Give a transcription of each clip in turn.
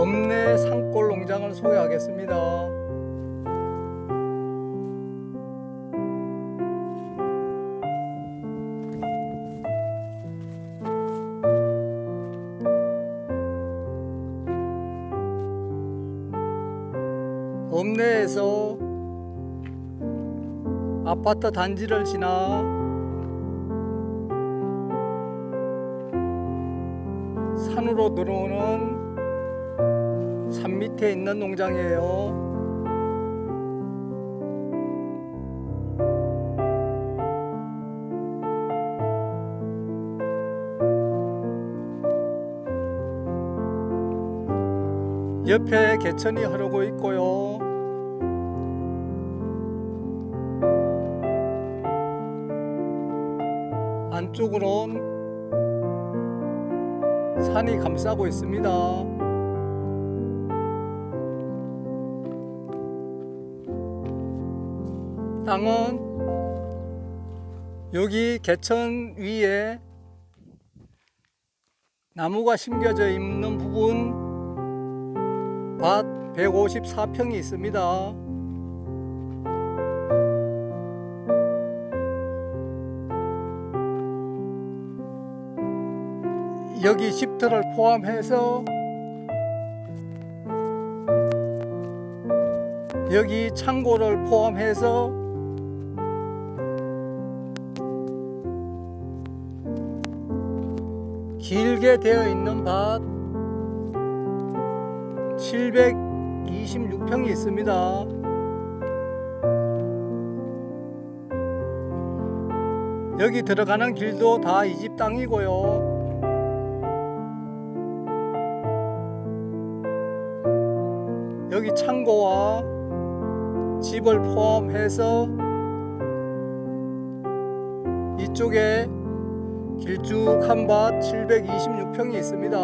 읍내 산골 농장을 소개하겠습니다. 읍내에서 아파트 단지를 지나 산으로 들어오는 산 밑에 있는 농장이에요. 옆에 개천이 흐르고 있고요. 안쪽으론 산이 감싸고 있습니다. 땅은 여기 개천 위에 나무가 심겨져 있는 부분 밭 154평이 있습니다. 여기 집터를 포함해서 여기 창고를 포함해서 길게 되어 있는 밭 726평이 있습니다. 여기 들어가는 길도 다 이 집 땅이고요. 여기 창고와 집을 포함해서 이쪽에 길쭉한 밭 726평이 있습니다.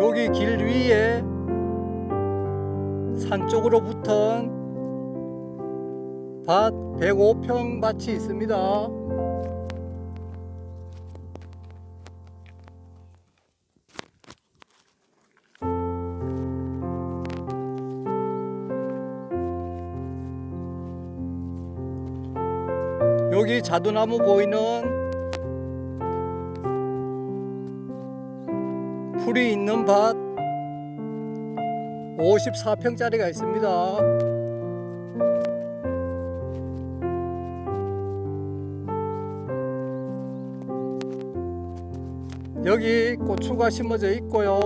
여기 길 위에 산 쪽으로 붙은 밭 105평 밭이 있습니다. 여기 자두나무 보이는 풀이 있는 밭 54평짜리가 있습니다. 여기 고추가 심어져 있고요.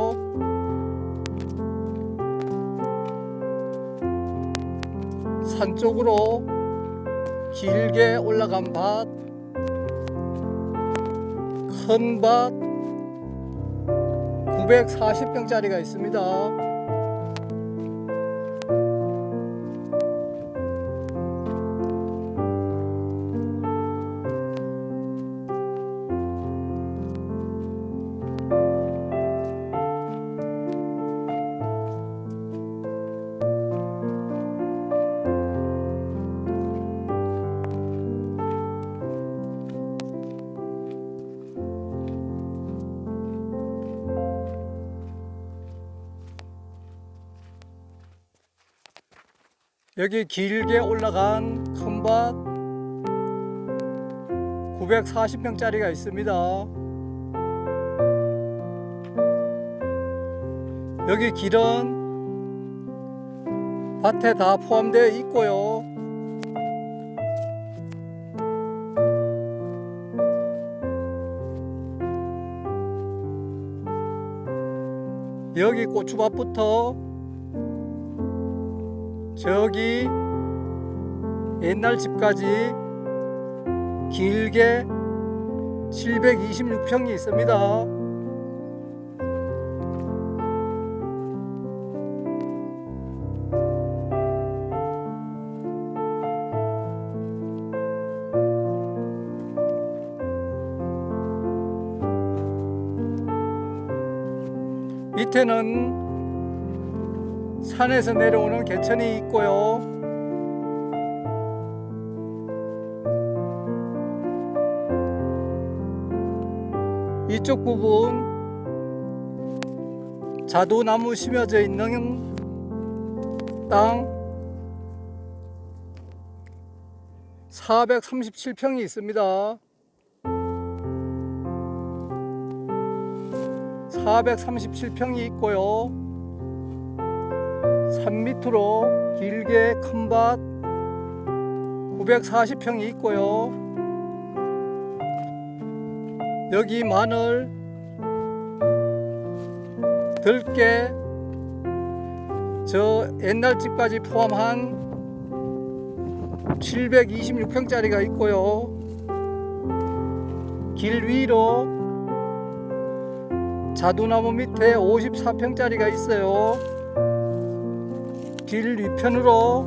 산 쪽으로 길게 올라간 밭, 큰 밭, 940평짜리가 있습니다. 여기 길게 올라간 큰밭 940평짜리가 있습니다. 여기 길은 밭에 다 포함되어 있고요. 여기 고추밭부터 저기 옛날 집까지 길게 726평이 있습니다. 밑에는 산에서 내려오는 개천이 있고요. 이쪽 부분 자두나무 심어져 있는 땅 437평이 있습니다. 437평이 있고요. 산 밑으로 길게 큰 밭 940평이 있고요. 여기 마늘, 들깨, 저 옛날 집까지 포함한 726평짜리가 있고요. 길 위로 자두나무 밑에 54평짜리가 있어요. 길 위편으로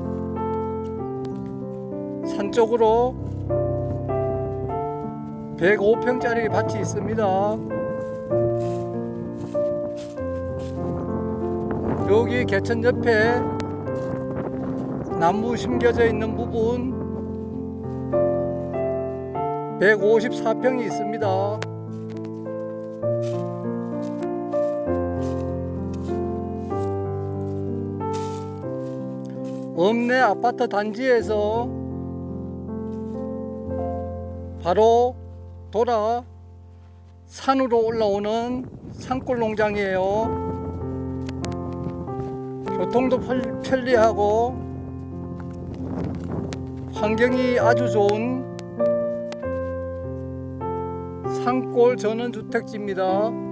산 쪽으로 105평짜리 밭이 있습니다. 여기 개천 옆에 나무 심겨져 있는 부분 154평이 있습니다. 읍내 아파트 단지에서 바로 돌아 산으로 올라오는 산골 농장이에요. 교통도 편- 편리하고 환경이 아주 좋은 산골 전원주택지입니다.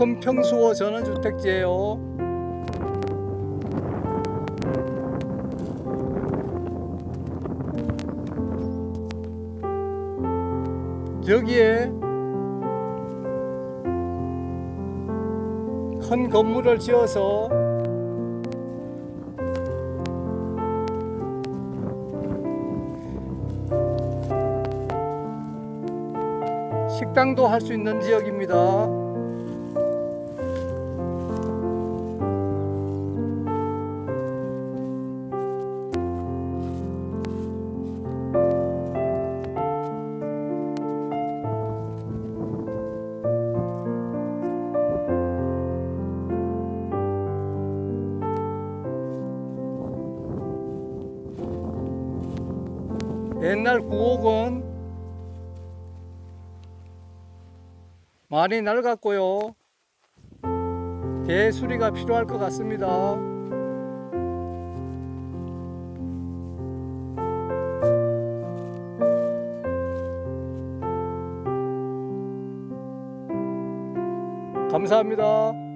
큰 평수호 전원주택지예요. 여기에 큰 건물을 지어서 식당도 할 수 있는 지역입니다. 옛날 구옥은 많이 낡았고요. 대수리가 필요할 것 같습니다. 감사합니다.